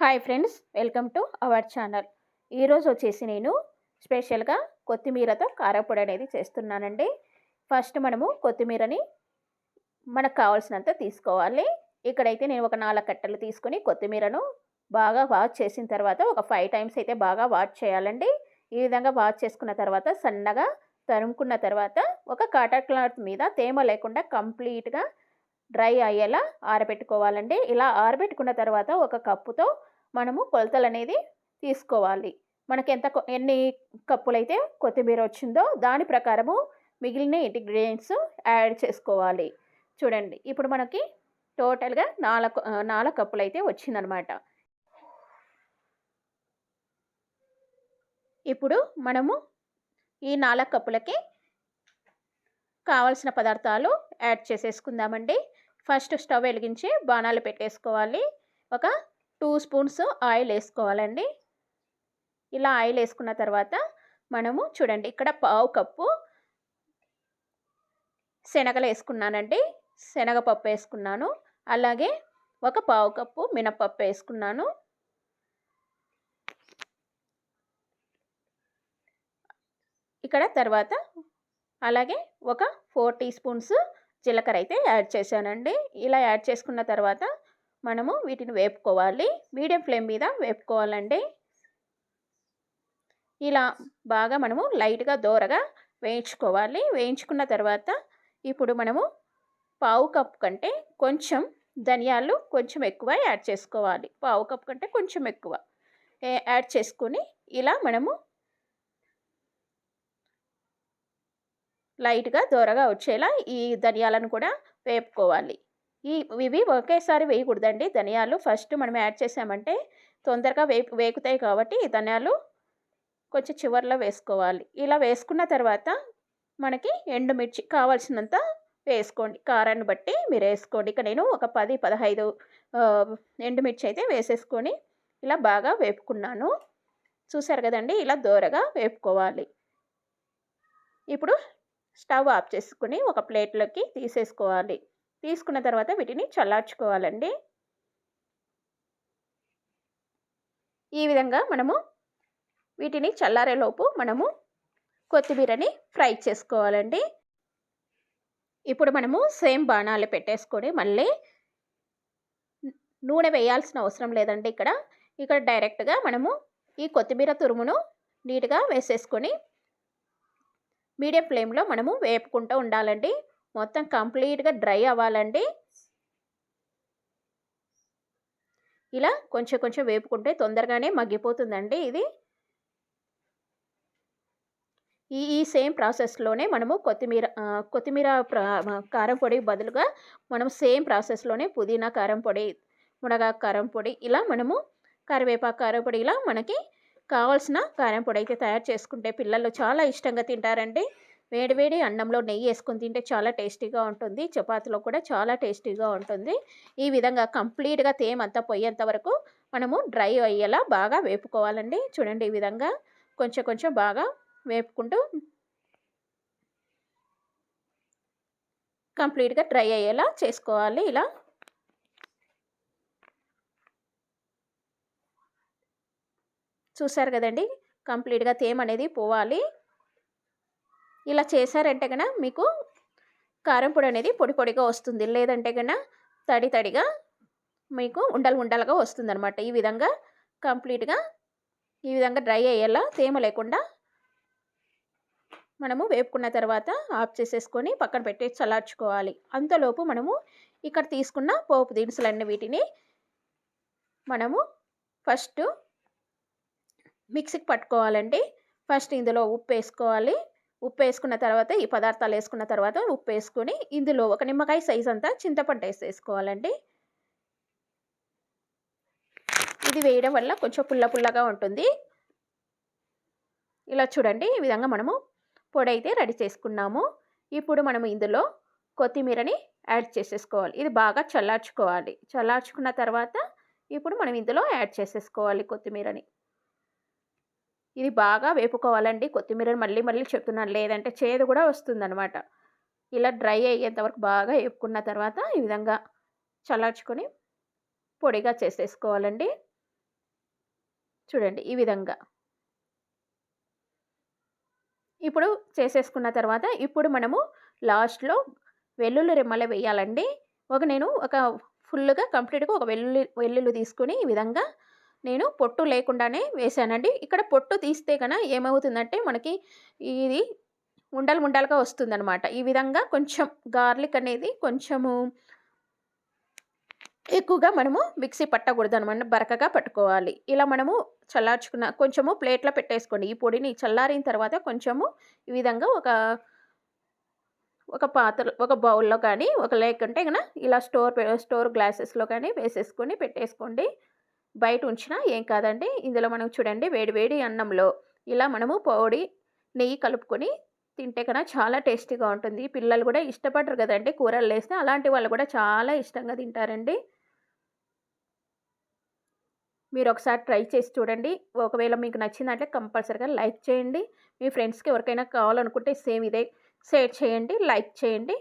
Hi friends welcome to our channel. ఈరోజు వచ్చేసి నేను స్పెషల్గా కొత్తిమీరతో కారపొడి అనేది చేస్తున్నానండి. ఫస్ట్ మనము కొత్తిమీరని మనకు కావాల్సినంత తీసుకోవాలి. ఇక్కడైతే నేను ఒక నాలుగు కట్టలు తీసుకొని కొత్తిమీరను బాగా వాష్ చేసిన తర్వాత ఒక ఫైవ్ టైమ్స్ అయితే బాగా వాష్ చేయాలండి. ఈ విధంగా వాష్ చేసుకున్న తర్వాత సన్నగా తరుముకున్న తర్వాత ఒక కాటన్ క్లాత్ మీద తేమ లేకుండా కంప్లీట్గా డ్రై అయ్యేలా ఆరబెట్టుకోవాలండి. ఇలా ఆరబెట్టుకున్న తర్వాత ఒక కప్పుతో మనము కొలతలు అనేది తీసుకోవాలి. మనకి ఎంత ఎన్ని ఎన్ని కప్పులైతే కొత్తిమీర వచ్చిందో దాని ప్రకారము మిగిలిన ఇంగ్రీడియంట్స్ యాడ్ చేసుకోవాలి. చూడండి ఇప్పుడు మనకి టోటల్గా నాలుగు నాలుగు కప్పులు అయితే వచ్చిందనమాట. ఇప్పుడు మనము ఈ నాలుగు కప్పులకి కావాల్సిన పదార్థాలు యాడ్ చేసేసుకుందామండి. ఫస్ట్ స్టవ్ వెలిగించి బాణాలు పెట్టేసుకోవాలి. ఒక టూ స్పూన్స్ ఆయిల్ వేసుకోవాలండి. ఇలా ఆయిల్ వేసుకున్న తర్వాత మనము చూడండి ఇక్కడ పావు కప్పు శనగలు వేసుకున్నానండి. శనగపప్పు వేసుకున్నాను. అలాగే ఒక పావు కప్పు మినప్పప్పు వేసుకున్నాను. ఇక్కడ తర్వాత అలాగే ఒక ఫోర్ టీ స్పూన్స్ జీలకర్ర అయితే యాడ్ చేశానండి. ఇలా యాడ్ చేసుకున్న తర్వాత మనము వీటిని వేపుకోవాలి. మీడియం ఫ్లేమ్ మీద వేపుకోవాలండి. ఇలా బాగా మనము లైట్గా దోరగా వేయించుకోవాలి. వేయించుకున్న తర్వాత ఇప్పుడు మనము పావు కప్ కంటే కొంచెం ధనియాలు కొంచెం ఎక్కువ యాడ్ చేసుకోవాలి. పావు కప్ కంటే కొంచెం ఎక్కువ. యాడ్ చేసుకొని ఇలా మనము లైట్గా దోరగా వచ్చేలా ఈ ధనియాలను కూడా వేపుకోవాలి. ఈ ఇవి ఒకేసారి వేయకూడదండి. ధనియాలు ఫస్ట్ మనం యాడ్ చేసామంటే తొందరగా వేపు వేగుతాయి కాబట్టి ఈ ధనియాలు కొంచెం చివర్లో వేసుకోవాలి. ఇలా వేసుకున్న తర్వాత మనకి ఎండుమిర్చి కావాల్సినంత వేసుకోండి. కారాన్ని బట్టి మీరు వేసుకోండి. ఇక నేను ఒక పది పదహైదు ఎండుమిర్చి అయితే వేసేసుకొని ఇలా బాగా వేపుకున్నాను. చూసారు కదండి? ఇలా దోరగా వేపుకోవాలి. ఇప్పుడు స్టవ్ ఆఫ్ చేసుకుని ఒక ప్లేట్లోకి తీసేసుకోవాలి. తీసుకున్న తర్వాత వీటిని చల్లార్చుకోవాలండి. ఈ విధంగా మనము వీటిని చల్లారేలోపు మనము కొత్తిమీరని ఫ్రై చేసుకోవాలండి. ఇప్పుడు మనము సేమ్ బాణాలు పెట్టేసుకొని మళ్ళీ నూనె వేయాల్సిన అవసరం లేదండి ఇక్కడ. ఇక్కడ డైరెక్ట్గా మనము ఈ కొత్తిమీర తురుమును నీట్గా వేసేసుకొని మీడియం ఫ్లేమ్లో మనము వేపుకుంటూ ఉండాలండి. మొత్తం కంప్లీట్గా డ్రై అవ్వాలండి. ఇలా కొంచెం కొంచెం వేపుకుంటే తొందరగానే మగ్గిపోతుందండి ఇది. ఈ ఈ సేమ్ ప్రాసెస్లోనే మనము కొత్తిమీర కొత్తిమీర కారం పొడి బదులుగా మనం సేమ్ ప్రాసెస్లోనే పుదీనా కారం పొడి మునగాకు కారం పొడి ఇలా మనము కరివేపాకు కారం పొడి ఇలా మనకి కావాల్సిన కారం పొడి అయితే తయారు చేసుకుంటే పిల్లలు చాలా ఇష్టంగా తింటారండి. వేడివేడి అన్నంలో నెయ్యి వేసుకొని తింటే చాలా టేస్టీగా ఉంటుంది. చపాతీలో కూడా చాలా టేస్టీగా ఉంటుంది. ఈ విధంగా కంప్లీట్గా తేమ అంతా పోయేంత వరకు మనము డ్రై అయ్యేలా బాగా వేపుకోవాలండి. చూడండి ఈ విధంగా కొంచెం కొంచెం బాగా వేపుకుంటూ కంప్లీట్గా డ్రై అయ్యేలా చేసుకోవాలి. ఇలా చూసారు కదండి. కంప్లీట్గా తేమ అనేది పోవాలి. ఇలా చేశారంటే కనుక మీకు కారం పొడి అనేది పొడి పొడిగా వస్తుంది. లేదంటే కనుక తడి తడిగా మీకు ఉండలు ఉండలుగా వస్తుంది అనమాట ఈ విధంగా కంప్లీట్గా ఈ విధంగా డ్రై అయ్యేలా తేమ లేకుండా మనము వేపుకున్న తర్వాత ఆఫ్ చేసేసుకొని పక్కన పెట్టి చల్లార్చుకోవాలి. అంతలోపు మనము ఇక్కడ తీసుకున్న పోపు దినుసులన్నీ వీటిని మనము ఫస్ట్ మిక్సీకి పట్టుకోవాలండి. ఫస్ట్ ఇందులో ఉప్పు వేసుకోవాలి ఉప్పు వేసుకున్న తర్వాత ఈ పదార్థాలు వేసుకున్న తర్వాత ఉప్పు వేసుకొని ఇందులో ఒక నిమ్మకాయ సైజ్ అంతా చింతపండు వేసేసుకోవాలండి. ఇది వేయడం వల్ల కొంచెం పుల్ల పుల్లగా ఉంటుంది. ఇలా చూడండి ఈ విధంగా మనము పొడి అయితే రెడీ చేసుకున్నాము. ఇప్పుడు మనం ఇందులో కొత్తిమీరని యాడ్ చేసేసుకోవాలి. ఇది బాగా చల్లార్చుకోవాలి. చల్లార్చుకున్న తర్వాత ఇప్పుడు మనం ఇందులో యాడ్ చేసేసుకోవాలి కొత్తిమీరని. ఇది బాగా వేపుకోవాలండి కొత్తిమీర మళ్ళీ మళ్ళీ చెప్తున్నాను లేదంటే చేదు కూడా వస్తుందనమాట ఇలా డ్రై అయ్యేంత వరకు బాగా వేపుకున్న తర్వాత ఈ విధంగా చల్లార్చుకొని పొడిగా చేసేసుకోవాలండి చూడండి ఈ విధంగా. ఇప్పుడు చేసేసుకున్న తర్వాత ఇప్పుడు మనము లాస్ట్‌లో వెల్లుల్లి రెమ్మలు వేయాలండి. ఒక నేను ఒక ఫుల్‌గా కంప్లీట్‌గా ఒక వెల్లుల్లి వెల్లుల్లి తీసుకొని ఈ విధంగా నేను పొట్టు లేకుండానే వేసానండి ఇక్కడ పొట్టు తీస్తే కనుక ఏమవుతుందంటే మనకి ఇది ఉండలు ఉండలుగా వస్తుందనమాట. ఈ విధంగా కొంచెం గార్లిక్ అనేది కొంచెము ఎక్కువగా మనము మిక్సీ పట్టకూడదు అనమాట బరకగా పట్టుకోవాలి. ఇలా మనము చల్లార్చుకున్న కొంచెము ప్లేట్‌లో పెట్టేసుకోండి. ఈ పొడిని చల్లారిన తర్వాత కొంచెము ఈ విధంగా ఒక ఒక పాత్రలో ఒక బౌల్‌లో కానీ, ఒక లేకుంటే కనుక ఇలా స్టోర్ స్టోర్ గ్లాసెస్‌లో కానీ వేసేసుకొని పెట్టేసుకోండి. బయట ఉంచినా ఏం కాదండి. ఇందులో మనం చూడండి వేడి వేడి అన్నంలో ఇలా మనము పొడి, నెయ్యి కలుపుకొని తింటే కన్నా చాలా టేస్టీగా ఉంటుంది. పిల్లలు కూడా ఇష్టపడరు కదండి కూరలు వేస్తే అలాంటి వాళ్ళు కూడా చాలా ఇష్టంగా తింటారండి. మీరు ఒకసారి ట్రై చేసి చూడండి. ఒకవేళ మీకు నచ్చిందంటే కంపల్సరీగా లైక్ చేయండి. మీ ఫ్రెండ్స్‌కి ఎవరికైనా కావాలనుకుంటే సేమ్ ఇదే షేర్ చేయండి. లైక్ చేయండి.